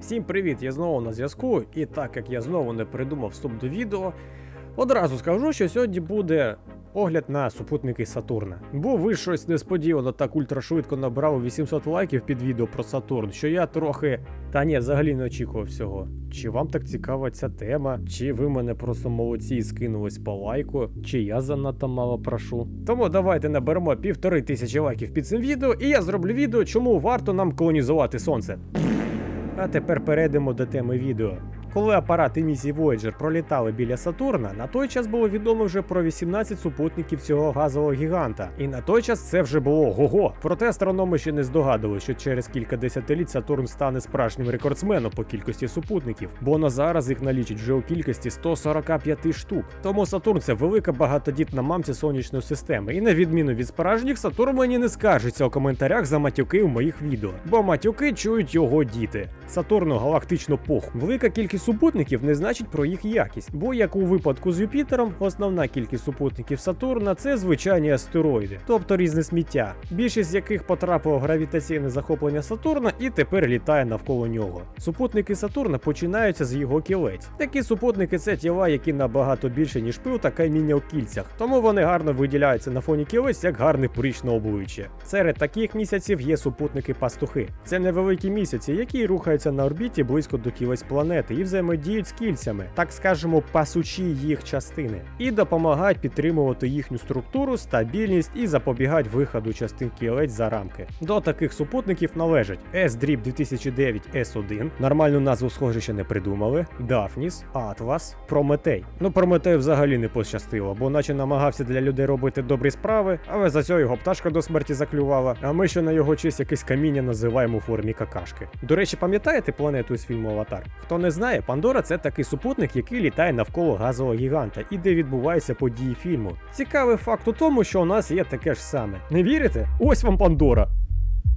Всім привіт! Я знову на зв'язку. І так як я знову не придумав вступ до відео, одразу скажу, що сьогодні буде огляд на супутники Сатурна. Бо ви щось несподівано так ультрашвидко набрали 800 лайків під відео про Сатурн, що я трохи. Та ні, взагалі не очікував всього. Чи вам так цікава ця тема, чи ви мене просто молодці і скинулись по лайку, чи я занадто мало прошу. Тому давайте наберемо півтори тисячі лайків під цим відео, і я зроблю відео, чому варто нам колонізувати сонце. А тепер перейдемо до теми відео. Коли апарати місії Voyager пролітали біля Сатурна, на той час було відомо вже про 18 супутників цього газового гіганта. І на той час це вже було го-го. Проте астрономи ще не здогадували, що через кілька десятиліть Сатурн стане справжнім рекордсменом по кількості супутників, бо на зараз їх налічить вже у кількості 145 штук. Тому Сатурн це велика багатодітна мамця сонячної системи. І на відміну від справжніх, Сатурн мені не скаржиться у коментарях за матюки в моїх відео, бо матюки чують його діти. Сатурну галактично пох. Велика кількість супутників не значить про їх якість, бо як у випадку з Юпітером, основна кількість супутників Сатурна це звичайні астероїди, тобто різне сміття, більшість з яких потрапило в гравітаційне захоплення Сатурна і тепер літає навколо нього. Супутники Сатурна починаються з його кілець. Такі супутники це тіла, які набагато більше, ніж пил та каміння у кільцях, тому вони гарно виділяються на фоні кілець як гарне порічне обличчя. Серед таких місяців є супутники-пастухи. Це невеликі місяці, які рухаються на орбіті близько до кілець планети і взаємодіють з кільцями, так скажемо, пасучі їх частини, і допомагають підтримувати їхню структуру, стабільність і запобігають виходу частин кілець за рамки. До таких супутників належать S-Drip 2009 S1, нормальну назву схоже ще не придумали, Дафніс, Атлас, Прометей. Ну Прометею взагалі не пощастило, бо наче намагався для людей робити добрі справи, але за цього його пташка до смерті заклювала, а ми ще на його честь якесь каміння називаємо у формі какашки. До речі, пам'ятаєте планету з фільму Аватар? Хто не знає, Пандора це такий супутник, який літає навколо газового гіганта і де відбуваються події фільму. Цікавий факт у тому, що у нас є таке ж саме. Не вірите? Ось вам Пандора.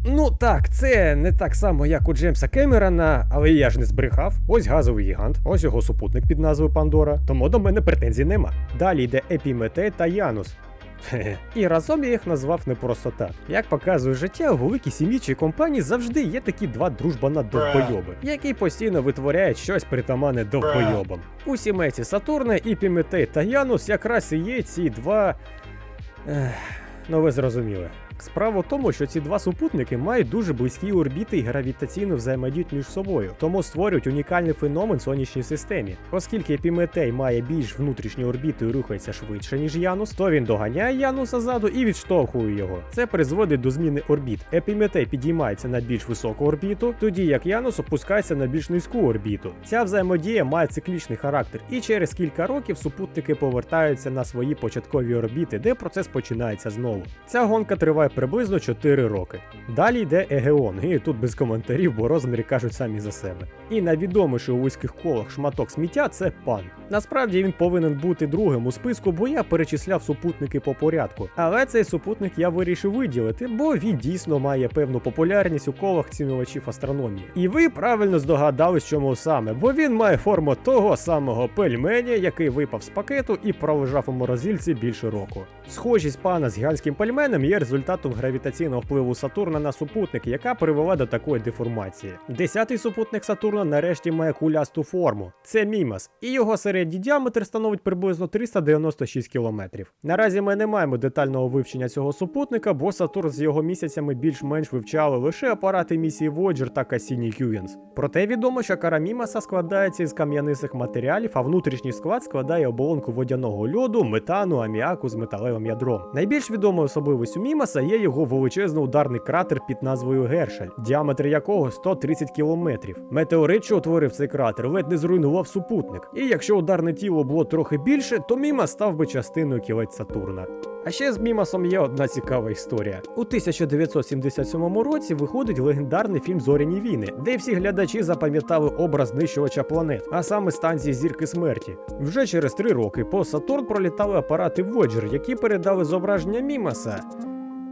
Ну так, це не так само, як у Джеймса Кемерона, але я ж не збрехав. Ось газовий гігант, ось його супутник під назвою Пандора, тому до мене претензій нема. Далі йде Епіметей та Янус. І разом я їх назвав не просто так. Як показує життя, у великій сім'ї чи компанії завжди є такі два дружбана довбойоби, які постійно витворяють щось притаманне довбойобам. У сімейці Сатурна і Піметей та Янус якраз і є ці два. Ех, ну ви зрозуміли. Справа в тому, що ці два супутники мають дуже близькі орбіти і гравітаційно взаємодіють між собою, тому створюють унікальний феномен сонячній системі. Оскільки Епіметей має більш внутрішні орбіти і рухається швидше, ніж Янус, то він доганяє Януса ззаду і відштовхує його. Це призводить до зміни орбіт. Епіметей підіймається на більш високу орбіту, тоді як Янус опускається на більш низьку орбіту. Ця взаємодія має циклічний характер, і через кілька років супутники повертаються на свої початкові орбіти, де процес починається знову. Ця гонка триває приблизно 4 роки. Далі йде Егеон, і тут без коментарів, бо розміри кажуть самі за себе. І найвідоміший у вузьких колах шматок сміття це пан. Насправді він повинен бути другим у списку, бо я перечисляв супутники по порядку. Але цей супутник я вирішив виділити, бо він дійсно має певну популярність у колах цінувачів астрономії. І ви правильно здогадались, чому саме, бо він має форму того самого пельменя, який випав з пакету і пролежав у морозильці більше року. Схожість пана з гігантським пельменем є результатом гравітаційного впливу Сатурна на супутник, яка привела до такої деформації. Десятий супутник Сатурна нарешті має кулясту форму. Це Мімас, і його середній діаметр становить приблизно 396 кілометрів. Наразі ми не маємо детального вивчення цього супутника, бо Сатурн з його місяцями більш-менш вивчали лише апарати місії Voyager та Cassini Huygens. Проте відомо, що кара Мімаса складається із кам'янисих матеріалів, а внутрішній склад складає оболонку водяного льоду, метану, аміаку з металевим ядром. Найбільш відомою особливістю Мімаса є його величезний ударний кратер під назвою Гершель, діаметр якого 130 кілометрів. Метеорит, що утворив цей кратер, ледь не зруйнував супутник. І якщо ударне тіло було трохи більше, то Мімас став би частиною кілець Сатурна. А ще з Мімасом є одна цікава історія. У 1977 році виходить легендарний фільм Зоряні війни, де всі глядачі запам'ятали образ знищувача планет, а саме станції зірки смерті. Вже через три роки по Сатурн пролітали апарати Voyager, які передали зображення Мімаса.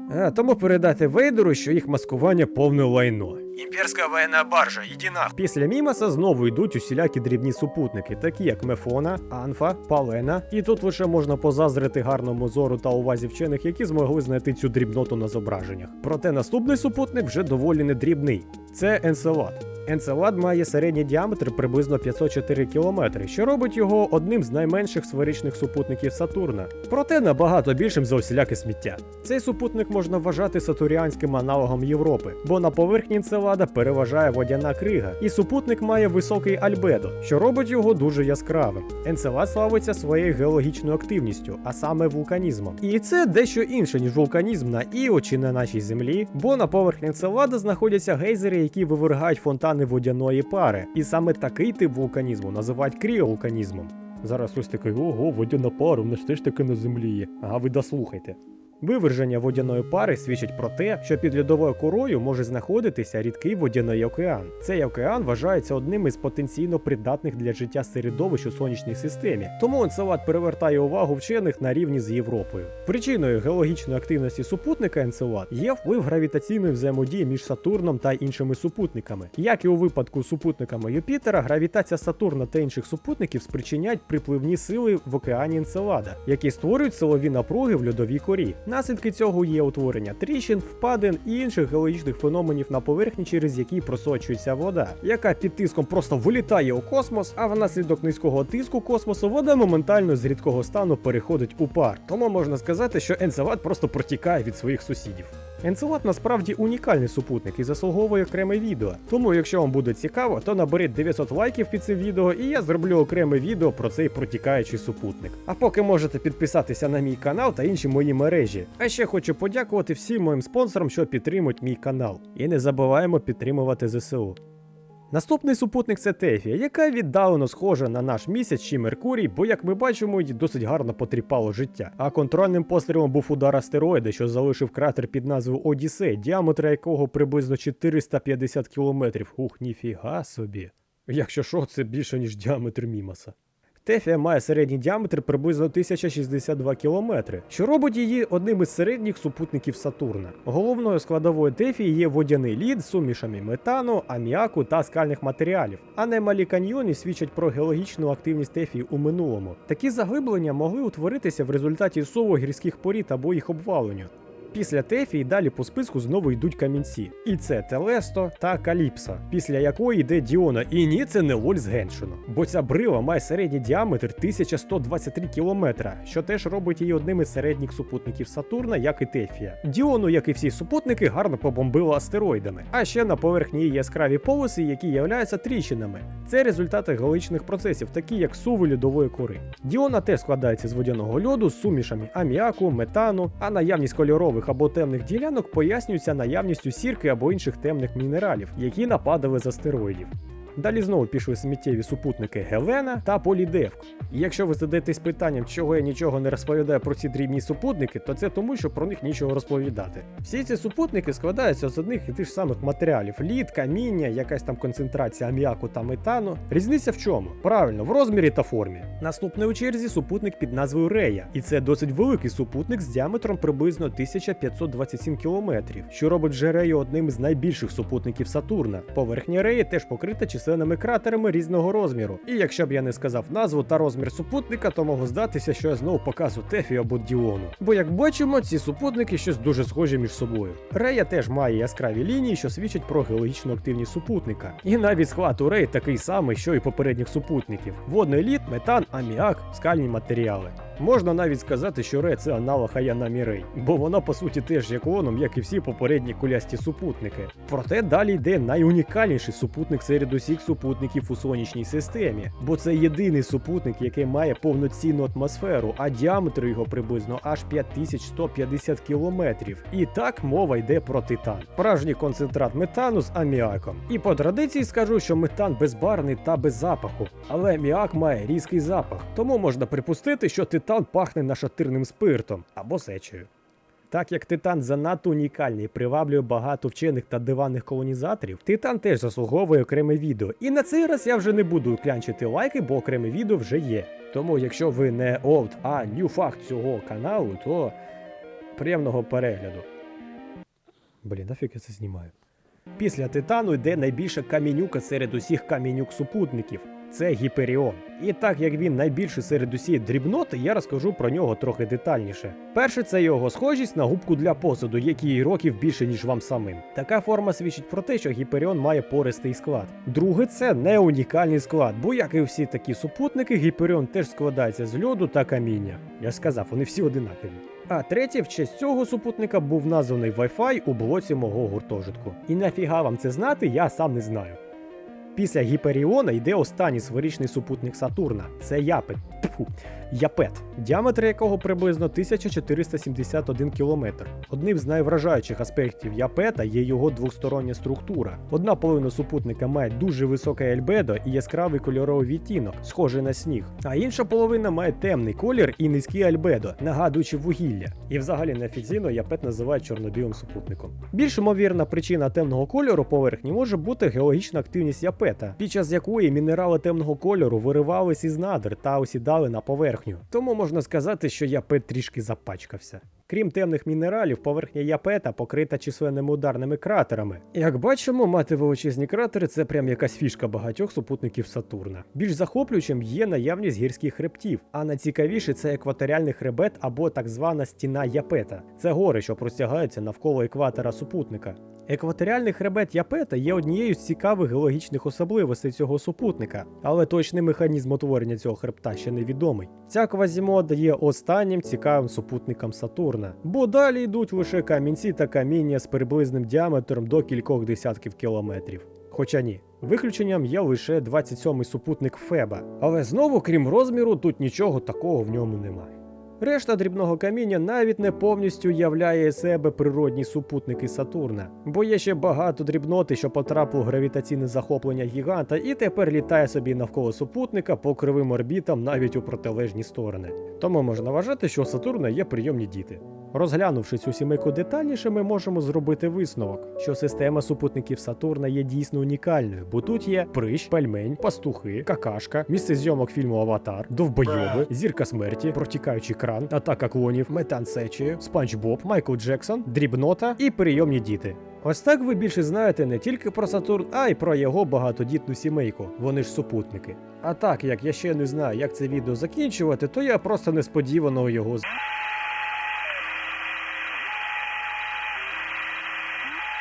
А тому передати Вейдеру, що їх маскування повне лайно. Імперська воєнна баржа, іди нах. Після Мімаса знову йдуть усілякі дрібні супутники, такі як Мефона, Анфа, Палена. І тут лише можна позазрити гарному зору та увазі вчених, які змогли знайти цю дрібноту на зображеннях. Проте наступний супутник вже доволі не дрібний. Це Енселад. Енцелад має середній діаметр приблизно 504 км, що робить його одним з найменших сферичних супутників Сатурна, проте набагато більшим за усіляке сміття. Цей супутник можна вважати сатуріанським аналогом Європи, бо на поверхні Енцелада переважає водяна крига, і супутник має високий альбедо, що робить його дуже яскравим. Енцелад славиться своєю геологічною активністю, а саме вулканізмом. І це дещо інше, ніж вулканізм на Іо чи на нашій землі, бо на поверхні Енцелада знаходяться гейзери, які вивергають фонтани водяної пари. І саме такий тип вулканізму називають кріовулканізмом. Зараз ось такий, ого, водяна пара, вона ж теж таки на землі є. Ага, ви дослухайте. Виверження водяної пари свідчить про те, що під льодовою корою може знаходитися рідкий водяний океан. Цей океан вважається одним із потенційно придатних для життя середовищ у сонячній системі, тому Енцелад перевертає увагу вчених на рівні з Європою. Причиною геологічної активності супутника Енцелад є вплив гравітаційної взаємодії між Сатурном та іншими супутниками. Як і у випадку з супутниками Юпітера, гравітація Сатурна та інших супутників спричиняють припливні сили в океані Енцелада, які створюють силові напруги в льодовій корі. Наслідки цього є утворення тріщин, впадин і інших геологічних феноменів на поверхні, через які просочується вода, яка під тиском просто вилітає у космос, а внаслідок низького тиску космосу вода моментально з рідкого стану переходить у пар. Тому можна сказати, що енцеват просто протікає від своїх сусідів. Енцелад насправді унікальний супутник і заслуговує окреме відео. Тому, якщо вам буде цікаво, то наберіть 900 лайків під цим відео, і я зроблю окреме відео про цей протікаючий супутник. А поки можете підписатися на мій канал та інші мої мережі. А ще хочу подякувати всім моїм спонсорам, що підтримують мій канал. І не забуваємо підтримувати ЗСУ. Наступний супутник це Тефія, яка віддалено схожа на наш місяць чи Меркурій, бо, як ми бачимо, їй досить гарно потріпало життя. А контрольним пострілом був удар астероїда, що залишив кратер під назвою Одіссей, діаметр якого приблизно 450 кілометрів. Ух, ніфіга собі. Якщо що, це більше ніж діаметр Мімаса. Тефія має середній діаметр приблизно 1062 км, що робить її одним із середніх супутників Сатурна. Головною складовою Тефії є водяний лід з сумішами метану, аміаку та скальних матеріалів, а немалі каньйони свідчать про геологічну активність Тефії у минулому. Такі заглиблення могли утворитися в результаті суву гірських порід або їх обваленню. Після Тефії далі по списку знову йдуть камінці. І це Телесто та Каліпса, після якої йде Діона. І ні, це не Лоль з Геншину. Бо ця брила має середній діаметр 1123 км, що теж робить її одним із середніх супутників Сатурна, як і Тефія. Діону, як і всі супутники, гарно побомбило астероїдами. А ще на поверхні яскраві полоси, які являються тріщинами. Це результати геологічних процесів, такі як суви льодової кори. Діона теж складається з водяного льоду з сумішами аміаку, метану, а наявність кольорових або темних ділянок пояснюється наявністю сірки або інших темних мінералів, які нападали з астероїдів. Далі знову пішли сміттєві супутники Гелена та Полідевк. І якщо ви задаєтесь питанням, чого я нічого не розповідаю про ці дрібні супутники, то це тому, що про них нічого розповідати. Всі ці супутники складаються з одних і тих самих матеріалів: лід, каміння, якась там концентрація аміаку та метану. Різниця в чому? Правильно, в розмірі та формі. Наступний у черзі супутник під назвою Рея, і це досить великий супутник з діаметром приблизно 1527 кілометрів, що робить вже Рею одним з найбільших супутників Сатурна. Поверхня Реї теж покрита численними кратерами різного розміру. І якщо б я не сказав назву та розмір супутника, то могло здатися, що я знову показу Тефі або Діону. Бо як бачимо, ці супутники щось дуже схожі між собою. Рея теж має яскраві лінії, що свідчать про геологічну активність супутника. І навіть склад у Реї такий самий, що і попередніх супутників: водний лід, метан, аміак, скальні матеріали. Можна навіть сказати, що Ре це аналог Аянамі Рей, бо вона по суті теж є клоном, як і всі попередні кулясті супутники. Проте далі йде найунікальніший супутник серед усіх супутників у сонячній системі, бо це єдиний супутник, який має повноцінну атмосферу, а діаметр його приблизно аж 5150 кілометрів. І так мова йде про титан, справжній концентрат метану з аміаком. І по традиції скажу, що метан безбарний та без запаху, але аміак має різкий запах, тому можна припустити, що титан пахне нашатирним спиртом або сечею. Так як титан занадто унікальний приваблює багато вчених та диванних колонізаторів, титан теж заслуговує окреме відео. І на цей раз я вже не буду клянчити лайки, бо окреме відео вже є. Тому, якщо ви не old, а new факт цього каналу, то приємного перегляду. Блін, нафіг я це знімаю. Після Титану йде найбільша камінюка серед усіх камінюк супутників. Це Гіперіон. І так як він найбільший серед усієї дрібноти, я розкажу про нього трохи детальніше. Перше, це його схожість на губку для посуду, якій років більше, ніж вам самим. Така форма свідчить про те, що Гіперіон має пористий склад. Друге, це не унікальний склад, бо як і всі такі супутники, Гіперіон теж складається з льоду та каміння. Я сказав, вони всі одинакові. А третє, в честь цього супутника був названий Wi-Fi у блоці мого гуртожитку. І нафіга вам це знати, я сам не знаю. Після Гіперіона йде останній сферичний супутник Сатурна. Це Япет. Тьфу, Япет, діаметр якого приблизно 1471 кілометр. Одним з найвражаючих аспектів Япета є його двостороння структура. Одна половина супутника має дуже високе ельбедо і яскравий кольоровий відтінок, схожий на сніг. А інша половина має темний колір і низький альбедо, нагадуючи вугілля. І взагалі неофіційно Япет називають чорнобілим супутником. Більш ймовірна причина темного кольору поверхні може бути геологічна активність Япета, під час якої мінерали темного кольору виривались із надр та осідали на поверхню. Тому можна сказати, що Япет трішки запачкався. Крім темних мінералів, поверхня Япета покрита численними ударними кратерами. Як бачимо, мати величезні кратери це прям якась фішка багатьох супутників Сатурна. Більш захоплюючим є наявність гірських хребтів, а найцікавіше це екваторіальний хребет або так звана стіна Япета. Це гори, що простягаються навколо екватора супутника. Екваторіальний хребет Япета є однією з цікавих геологічних особливостей цього супутника, але точний механізм утворення цього хребта ще невідомий. Ця квазімода є останнім цікавим супутником Сатурна, бо далі йдуть лише камінці та каміння з приблизним діаметром до кількох десятків кілометрів. Хоча ні, виключенням є лише 27-й супутник Феба, але знову, крім розміру, тут нічого такого в ньому немає. Решта дрібного каміння навіть не повністю являє себе природні супутники Сатурна, бо є ще багато дрібноти, що потрапило в гравітаційне захоплення гіганта, і тепер літає собі навколо супутника по кривим орбітам навіть у протилежні сторони. Тому можна вважати, що у Сатурна є прийомні діти. Розглянувши цю сімейку детальніше, ми можемо зробити висновок, що система супутників Сатурна є дійсно унікальною, бо тут є прищ, пельмень, пастухи, какашка, місце зйомок фільму Аватар, довбойоби, зірка смерті, протікаючий кран, атака клонів, метан сечі, Спанч Боб, Майкл Джексон, дрібнота і прийомні діти. Ось так ви більше знаєте не тільки про Сатурн, а й про його багатодітну сімейку. Вони ж супутники. А так як я ще не знаю, як це відео закінчувати, то я просто несподівано його з.